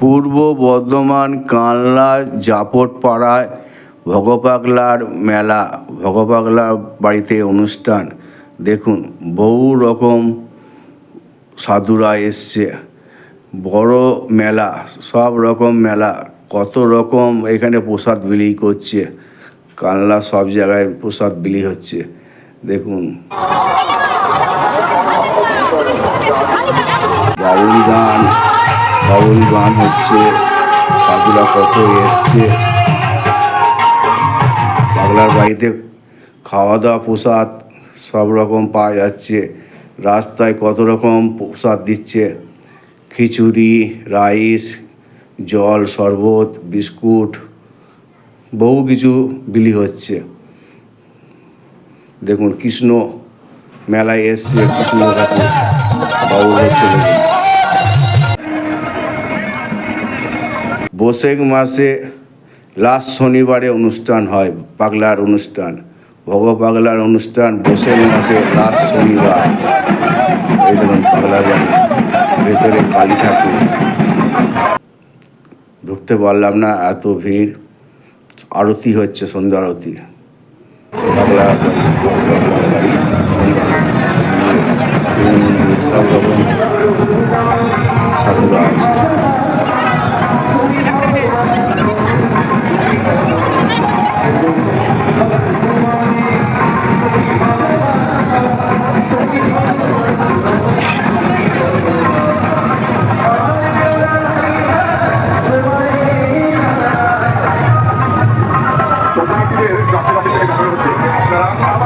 পূর্ব বর্ধমান কানলা জাপট পাড়ায় ভগপাগলার মেলা ভগপাগলার বাড়িতে অনুষ্ঠান। দেখুন, বহু রকম সাধুরা এসছে। বড় মেলা, সব রকম মেলা, কত রকম এখানে প্রসাদ বিলি করছে। কানলা সব জায়গায় প্রসাদ বিলি হচ্ছে। দেখুন। বাউল গান। বাউল গান হচ্ছে, সাধুরা কত এসছে। পাগলার বাড়িতে খাওয়া দাওয়া প্রসাদ সব রকম পাওয়া যাচ্ছে। রাস্তায় কত রকম প্রসাদ দিচ্ছে। খিচুড়ি, রাইস, জল, শরবত, বিস্কুট, বহু কিছু বিলি হচ্ছে। দেখুন, কৃষ্ণ মেলায় এসছে, কৃষ্ণ বাউল হচ্ছে। বৈশাখ মাসে লাস্ট শনিবারে অনুষ্ঠান হয়, পাগলার অনুষ্ঠান। ভগ পাগলার অনুষ্ঠান বৈশাখ মাসে লাস্ট শনিবার। এই ভেতরে কালী ঠাকুর। ঢুকতে পারলাম না, এত ভিড়। আরতি হচ্ছে, সন্ধ্যা আরতি। সব রকম আছে। আপনারা